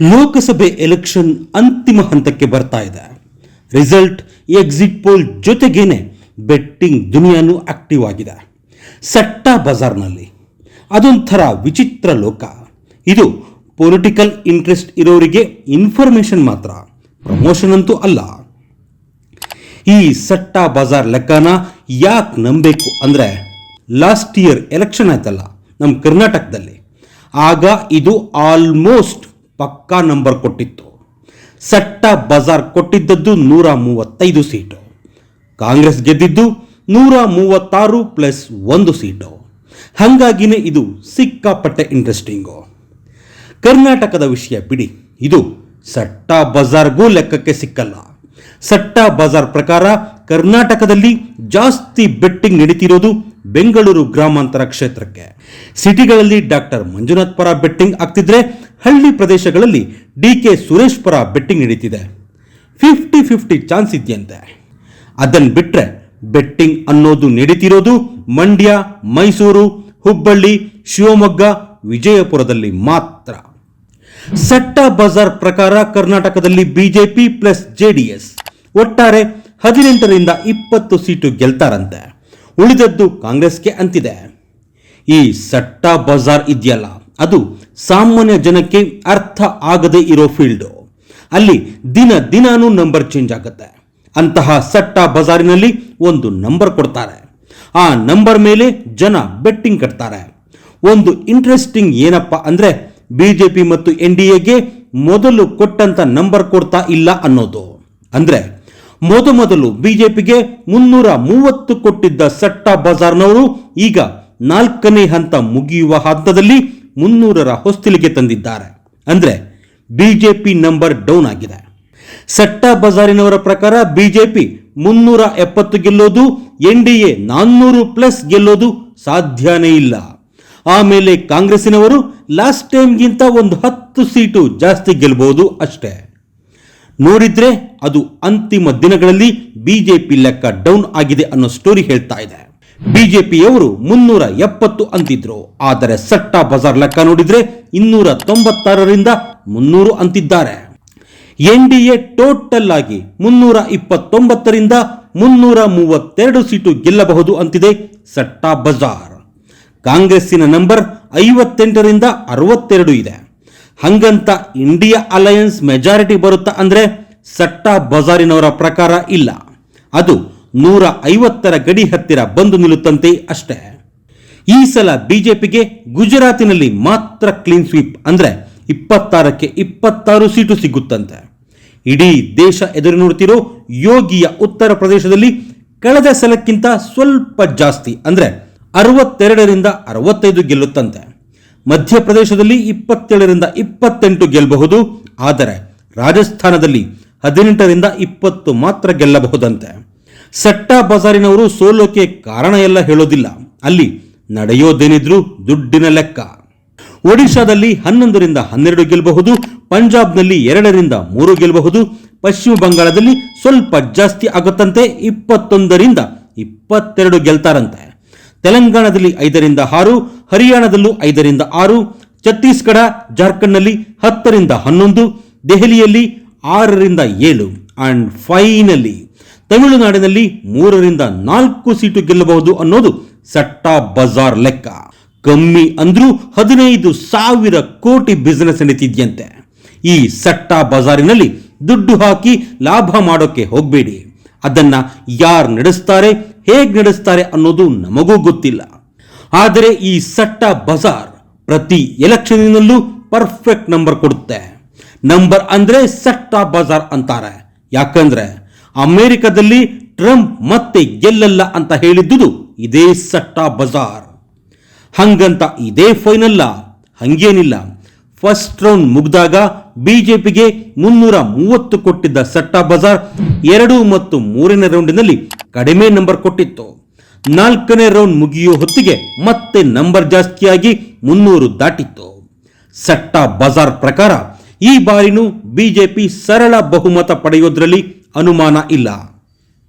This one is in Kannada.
ಲೋಕಸಭೆ ಎಲೆಕ್ಷನ್ ಅಂತಿಮ ಹಂತಕ್ಕೆ ಬರ್ತಾ ಇದೆ. ರಿಸಲ್ಟ್, ಎಕ್ಸಿಟ್ ಪೋಲ್ ಜೊತೆಗೇನೆ ಬೆಟ್ಟಿಂಗ್ ದುನಿಯಾನು ಆಕ್ಟಿವ್ ಆಗಿದೆ. ಸಟ್ಟ ಬಜಾರ್ನಲ್ಲಿ ಅದೊಂಥರ ವಿಚಿತ್ರ ಲೋಕ. ಇದು ಪೊಲಿಟಿಕಲ್ ಇಂಟ್ರೆಸ್ಟ್ ಇರೋರಿಗೆ ಇನ್ಫಾರ್ಮೇಷನ್ ಮಾತ್ರ, ಪ್ರಮೋಷನ್ ಅಂತೂ ಅಲ್ಲ. ಈ ಸಟ್ಟ ಬಜಾರ್ ಲೆಕ್ಕನ ಯಾಕೆ ನಂಬಬೇಕು ಅಂದರೆ ಲಾಸ್ಟ್ ಇಯರ್ ಎಲೆಕ್ಷನ್ ಆಯ್ತಲ್ಲ ನಮ್ಮ ಕರ್ನಾಟಕದಲ್ಲಿ. ಆಗ ಇದು ಆಲ್ಮೋಸ್ಟ್ ಪಕ್ಕಾ ನಂಬರ್ ಕೊಟ್ಟಿತ್ತು. ಸಟ್ಟ ಬಜಾರ್ ಕೊಟ್ಟಿದ್ದದ್ದು ನೂರ ಮೂವತ್ತೈದು ಸೀಟು. ಕಾಂಗ್ರೆಸ್ ಗೆದ್ದಿದ್ದು ನೂರ ಮೂವತ್ತಾರು ಪ್ಲಸ್ ಒಂದು ಸೀಟು. ಹಾಗಾಗಿನೇ ಇದು ಸಿಕ್ಕಾಪಟ್ಟೆ ಇಂಟ್ರೆಸ್ಟಿಂಗು. ಕರ್ನಾಟಕದ ವಿಷಯ ಬಿಡಿ. ಇದು ಸಟ್ಟ ಬಜಾರ್ಗೂ ಲೆಕ್ಕಕ್ಕೆ ಸಿಕ್ಕಲ್ಲ. ಸಟ್ಟ ಬಜಾರ್ ಪ್ರಕಾರ ಕರ್ನಾಟಕದಲ್ಲಿ ಜಾಸ್ತಿ ಬೆಟ್ಟಿಂಗ್ ನಡೀತಿರೋದು ಬೆಂಗಳೂರು ಗ್ರಾಮಾಂತರ ಕ್ಷೇತ್ರಕ್ಕೆ. ಸಿಟಿಗಳಲ್ಲಿ ಡಾಕ್ಟರ್ ಮಂಜುನಾಥ್ ಪರ ಬೆಟ್ಟಿಂಗ್ ಆಗ್ತಿದ್ರೆ ಹಳ್ಳಿ ಪ್ರದೇಶಗಳಲ್ಲಿ ಡಿ ಕೆ ಸುರೇಶ್ ಪರ ಬೆಟ್ಟಿಂಗ್ ನಡೀತಿದೆ. ಫಿಫ್ಟಿ ಫಿಫ್ಟಿ ಚಾನ್ಸ್ ಇದೆಯಂತೆ. ಅದನ್ನು ಬಿಟ್ಟರೆ ಬೆಟ್ಟಿಂಗ್ ಅನ್ನೋದು ನಡೀತಿರೋದು ಮಂಡ್ಯ, ಮೈಸೂರು, ಹುಬ್ಬಳ್ಳಿ, ಶಿವಮೊಗ್ಗ, ವಿಜಯಪುರದಲ್ಲಿ ಮಾತ್ರ. ಸಟ್ಟ ಬಜಾರ್ ಪ್ರಕಾರ ಕರ್ನಾಟಕದಲ್ಲಿ ಬಿಜೆಪಿ ಪ್ಲಸ್ ಜೆಡಿಎಸ್ ಒಟ್ಟಾರೆ ಹದಿನೆಂಟರಿಂದ ಇಪ್ಪತ್ತು ಸೀಟು ಗೆಲ್ತಾರಂತೆ. ಉಳಿದದ್ದು ಕಾಂಗ್ರೆಸ್ಗೆ ಅಂತಿದೆ. ಈ ಸಟ್ಟಾ ಬಜಾರ್ ಇದೆಯಲ್ಲ, ಅದು ಸಾಮಾನ್ಯ ಜನಕ್ಕೆ ಅರ್ಥ ಆಗದೇ ಇರೋ ಫೀಲ್ಡು. ಅಲ್ಲಿ ದಿನ ದಿನಾನೂ ನಂಬರ್ ಚೇಂಜ್ ಆಗುತ್ತೆ. ಅಂತಹ ಸಟ್ಟಾ ಬಜಾರಿನಲ್ಲಿ ಒಂದು ನಂಬರ್ ಕೊಡ್ತಾರೆ. ಆ ನಂಬರ್ ಮೇಲೆ ಜನ ಬೆಟ್ಟಿಂಗ್ ಕಟ್ತಾರೆ. ಒಂದು ಇಂಟ್ರೆಸ್ಟಿಂಗ್ ಏನಪ್ಪ ಅಂದ್ರೆ ಬಿಜೆಪಿ ಮತ್ತು ಎನ್ ಡಿ ಎಗೆ ಮೊದಲು ಕೊಟ್ಟಂತ ನಂಬರ್ ಕೊಡ್ತಾ ಇಲ್ಲ ಅನ್ನೋದು. ಅಂದ್ರೆ ಮೊದಮೊದಲು ಬಿಜೆಪಿಗೆ ಮುನ್ನೂರ ಮೂವತ್ತು ಕೊಟ್ಟಿದ್ದ ಸಟ್ಟಾ ಬಜಾರ್ನವರು ಈಗ ನಾಲ್ಕನೇ ಹಂತ ಮುಗಿಯುವ ಹಂತದಲ್ಲಿ ಮುನ್ನೂರರ ಹೊಸ್ತಿಲಿಗೆ ತಂದಿದ್ದಾರೆ. ಅಂದ್ರೆ ಬಿಜೆಪಿ ನಂಬರ್ ಡೌನ್ ಆಗಿದೆ. ಸಟ್ಟಾ ಬಜಾರಿನವರ ಪ್ರಕಾರ ಬಿಜೆಪಿ ಮುನ್ನೂರ ಎಪ್ಪತ್ತು ಗೆಲ್ಲೋದು, ಎನ್ ಡಿ ಎ ನಾನ್ನೂರು ಪ್ಲಸ್ ಗೆಲ್ಲೋದು ಸಾಧ್ಯನೇ ಇಲ್ಲ. ಆಮೇಲೆ ಕಾಂಗ್ರೆಸ್ಸಿನವರು ಲಾಸ್ಟ್ ಟೈಮ್ಗಿಂತ ಒಂದು ಹತ್ತು ಸೀಟು ಜಾಸ್ತಿ ಗೆಲ್ಬಹುದು ಅಷ್ಟೇ. ನೋಡಿದ್ರೆ ಅದು ಅಂತಿಮ ದಿನಗಳಲ್ಲಿ ಬಿಜೆಪಿ ಲೆಕ್ಕ ಡೌನ್ ಆಗಿದೆ ಅನ್ನೋ ಸ್ಟೋರಿ ಹೇಳ್ತಾ ಇದೆ. ಬಿಜೆಪಿಯವರು ಮುನ್ನೂರ ಎಪ್ಪತ್ತು ಅಂತಿದ್ರು. ಆದರೆ ಸಟ್ಟ ಬಜಾರ್ ಲೆಕ್ಕ ನೋಡಿದ್ರೆ ಇನ್ನೂರ ತೊಂಬತ್ತಾರರಿಂದ ಮುನ್ನೂರು ಅಂತಿದ್ದಾರೆ. ಎನ್ ಡಿ ಎ ಟೋಟಲ್ ಆಗಿ ಮುನ್ನೂರ ಇಪ್ಪತ್ತೊಂಬತ್ತರಿಂದ ಮುನ್ನೂರ ಮೂವತ್ತೆರಡು ಸೀಟು ಗೆಲ್ಲಬಹುದು ಅಂತಿದೆ ಸಟ್ಟಾ ಬಜಾರ್. ಕಾಂಗ್ರೆಸ್ಸಿನ ನಂಬರ್ ಐವತ್ತೆಂಟರಿಂದ ಅರವತ್ತೆರಡು ಇದೆ. ಹಂಗಂತ ಇಂಡಿಯಾ ಅಲಯನ್ಸ್ ಮೆಜಾರಿಟಿ ಬರುತ್ತಾ ಅಂದರೆ ಸಟ್ಟಾ ಬಜಾರಿನವರ ಪ್ರಕಾರ ಇಲ್ಲ. ಅದು ನೂರ ಐವತ್ತರ ಗಡಿ ಹತ್ತಿರ ಬಂದು ನಿಲ್ಲುತ್ತಂತೆ ಅಷ್ಟೇ. ಈ ಸಲ ಬಿಜೆಪಿಗೆ ಗುಜರಾತಿನಲ್ಲಿ ಮಾತ್ರ ಕ್ಲೀನ್ ಸ್ವೀಪ್ ಅಂದರೆ ಇಪ್ಪತ್ತಾರಕ್ಕೆ ಇಪ್ಪತ್ತಾರು ಸೀಟು ಸಿಗುತ್ತಂತೆ. ಇಡೀ ದೇಶ ಎದುರು ನೋಡ್ತಿರೋ ಯೋಗಿಯ ಉತ್ತರ ಪ್ರದೇಶದಲ್ಲಿ ಕಳೆದ ಸಲಕ್ಕಿಂತ ಸ್ವಲ್ಪ ಜಾಸ್ತಿ ಅಂದರೆ ಅರವತ್ತೆರಡರಿಂದ ಅರವತ್ತೈದು ಗೆಲ್ಲುತ್ತಂತೆ. ಮಧ್ಯಪ್ರದೇಶದಲ್ಲಿ ಇಪ್ಪತ್ತೇಳರಿಂದ ಇಪ್ಪತ್ತೆಂಟು ಗೆಲ್ಲಬಹುದು. ಆದರೆ ರಾಜಸ್ಥಾನದಲ್ಲಿ ಹದಿನೆಂಟರಿಂದ ಇಪ್ಪತ್ತು ಮಾತ್ರ ಗೆಲ್ಲಬಹುದಂತೆ. ಸಟ್ಟಾ ಬಜಾರಿನವರು ಸೋಲೋಕೆ ಕಾರಣ ಎಲ್ಲ ಹೇಳೋದಿಲ್ಲ. ಅಲ್ಲಿ ನಡೆಯೋದೇನಿದ್ರು ದುಡ್ಡಿನ ಲೆಕ್ಕ. ಒಡಿಶಾದಲ್ಲಿ ಹನ್ನೊಂದರಿಂದ ಹನ್ನೆರಡು ಗೆಲ್ಲಬಹುದು. ಪಂಜಾಬ್ನಲ್ಲಿ ಎರಡರಿಂದ ಮೂರು ಗೆಲ್ಲಬಹುದು. ಪಶ್ಚಿಮ ಬಂಗಾಳದಲ್ಲಿ ಸ್ವಲ್ಪ ಜಾಸ್ತಿ ಆಗುತ್ತಂತೆ ಇಪ್ಪತ್ತೊಂದರಿಂದ ಇಪ್ಪತ್ತೆರಡು ಗೆಲ್ತಾರಂತೆ. ತೆಲಂಗಾಣದಲ್ಲಿ ಐದರಿಂದ ಆರು, ಹರಿಯಾಣದಲ್ಲೂ ಐದರಿಂದ ಆರು, ಛತ್ತೀಸ್ಗಢ, ಜಾರ್ಖಂಡ್ನಲ್ಲಿ ಹತ್ತರಿಂದ ಹನ್ನೊಂದು, ದೆಹಲಿಯಲ್ಲಿ ಆರರಿಂದ ಏಳು. ಅಂಡ್ ಫೈನಲಿ ತಮಿಳುನಾಡಿನಲ್ಲಿ ಮೂರರಿಂದ ನಾಲ್ಕು ಸೀಟು ಗೆಲ್ಲಬಹುದು ಅನ್ನೋದು ಸಟ್ಟಾ ಬಜಾರ್ ಲೆಕ್ಕ. ಕಮ್ಮಿ ಅಂದ್ರೂ ಹದಿನೈದು ಸಾವಿರ ಕೋಟಿ ಬಿಸಿನೆಸ್ ನಡೀತಿದ್ಯಂತೆ. ಈ ಸಟ್ಟಾ ಬಜಾರಿನಲ್ಲಿ ದುಡ್ಡು ಹಾಕಿ ಲಾಭ ಮಾಡೋಕೆ ಹೋಗಬೇಡಿ. ಅದನ್ನ ಯಾರು ನಡೆಸ್ತಾರೆ? ಹೇಗೆ ನಡೆಸ್ತಾರೆ ಅನ್ನೋದು ನಮಗೂ ಗೊತ್ತಿಲ್ಲ. ಆದರೆ ಈ ಸಟ್ಟ ಬಜಾರ್ ಪ್ರತಿ ಎಲೆಕ್ಷನ್ನಿನಲ್ಲೂ ಪರ್ಫೆಕ್ಟ್ ನಂಬರ್ ಕೊಡುತ್ತೆ. ನಂಬರ್ ಅಂದ್ರೆ ಸಟ್ಟ ಬಜಾರ್ ಅಂತಾರೆ. ಯಾಕಂದ್ರೆ ಅಮೆರಿಕದಲ್ಲಿ ಟ್ರಂಪ್ ಮತ್ತೆ ಗೆಲ್ಲಲ್ಲ ಅಂತ ಹೇಳಿದ್ದುದು ಇದೇ ಸಟ್ಟ ಬಜಾರ್. ಹಂಗಂತ ಇದೇ ಫೈನಲ್ಲ, ಹಂಗೇನಿಲ್ಲ. ಫಸ್ಟ್ ರೌಂಡ್ ಮುಗಿದಾಗ ಬಿಜೆಪಿಗೆ ಮುನ್ನೂರ ಮೂವತ್ತು ಕೊಟ್ಟಿದ್ದ ಸಟ್ಟಾ ಬಜಾರ್ ಎರಡು ಮತ್ತು ಮೂರನೇ ರೌಂಡಿನಲ್ಲಿ ಕಡಿಮೆ ನಂಬರ್ ಕೊಟ್ಟಿತ್ತು. ನಾಲ್ಕನೇ ರೌಂಡ್ ಮುಗಿಯೋ ಹೊತ್ತಿಗೆ ಮತ್ತೆ ನಂಬರ್ ಜಾಸ್ತಿಯಾಗಿ ಮುನ್ನೂರು ದಾಟಿತ್ತು. ಸಟ್ಟಾ ಬಜಾರ್ ಪ್ರಕಾರ ಈ ಬಾರಿನೂ ಬಿಜೆಪಿ ಸರಳ ಬಹುಮತ ಪಡೆಯೋದ್ರಲ್ಲಿ ಅನುಮಾನ ಇಲ್ಲ.